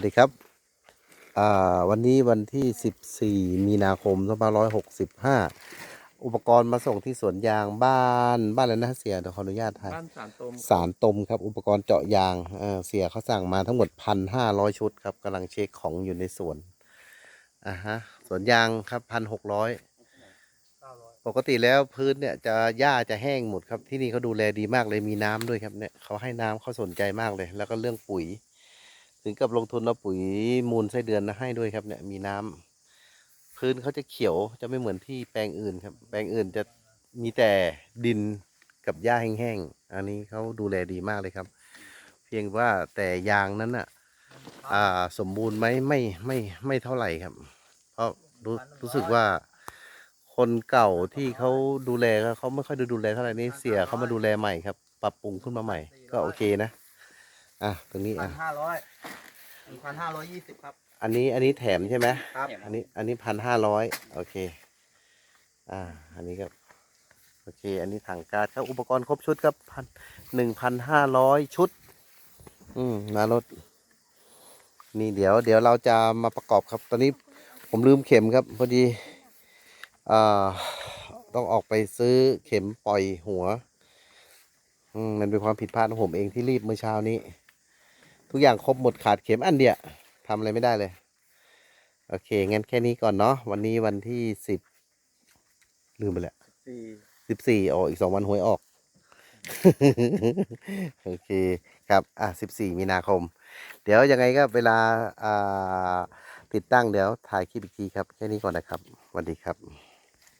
วัสดีครับอ่าวันนี้วันที่ 14 มีนาคม2565 อุปกรณ์มาส่งที่สวนยางบ้านบ้านอะไรนะเสียเดี๋ยวขออนุญาตถ่ายบ้านสารตมสารตมครับ อุปกรณ์เจาะยางเอ่อเสียเขาสั่งมาทั้งหมด 1,500 ชุดครับกำลังเช็คของอยู่ในสวนอ่าฮะสวนยางครับ 1,600เก้าร้อยปกติแล้วพื้นเนี่ยจะหญ้าจะแห้งหมดครับที่นี่เขาดูแลดีมากเลยมีน้ำด้วยครับเนี่ยเขาให้น้ำเขาสนใจมากเลย แล้วก็เรื่องปุ๋ย ถึงกับลงทุนเอาปุ๋ยมูลไส้เดือนนะให้ด้วยครับเนี่ยมีน้ำพื้นเขาจะเขียวจะไม่เหมือนที่แปลงอื่นครับ แปลงอื่นจะมีแต่ดินกับหญ้าแห้งๆอันนี้เขาดูแลดีมากเลยครับ เพียงว่าแต่ยางนั้นอะอ่าสมบูรณ์ไหมไม่ไม่ไม่เท่าไหร่ครับ เพราะรู้รู้สึกว่าคนเก่าที่เขาดูแลเขาไม่ค่อยได้ดูแลเท่าไหร่นี่เสียเขามาดูแลใหม่ครับ ปรับปรุงขึ้นมาใหม่ ก็โอเคนะ อะตรงนี้พัอะนห้าร้อยหนึ่งพันห้าร้อยยี่สิบครับ อันนี้อันนี้แถมใช่ไหมครับ อันนี้อันนี้พันห้าร้อยโอเค อ่า อันนี้ครับโอเค อันนี้ถังการ์ดครับอุปกรณ์ครบชุดครับพันหนึ่งพันห้าร้อยชุด อืมนารถนี่เดี๋ยว เดี๋ยวเราจะมาประกอบครับ ตอนนี้ผมลืมเข็มครับ พอดีอ่าต้องออกไปซื้อเข็มปล่อยหัว อืมมันเป็นความผิดพลาดของผมเองที่รีบเมื่อเช้านี้ ทุกอย่างครบหมดขาดเข็มอันเดียวทำอะไรไม่ได้เลย โอเค งั้นแค่นี้ก่อนเนาะวันนี้วันที่สิบลืมไปแล้วสิสิบสี่อ๋ออีกสองวันหวยออก โอเคครับ อะสิบสี่มีนาคม เดี๋ยวยังไงก็เวลาอ่าติดตั้งเดี๋ยวถ่ายคลิปอีกทีครับ แค่นี้ก่อนนะครับสวัสดีครับ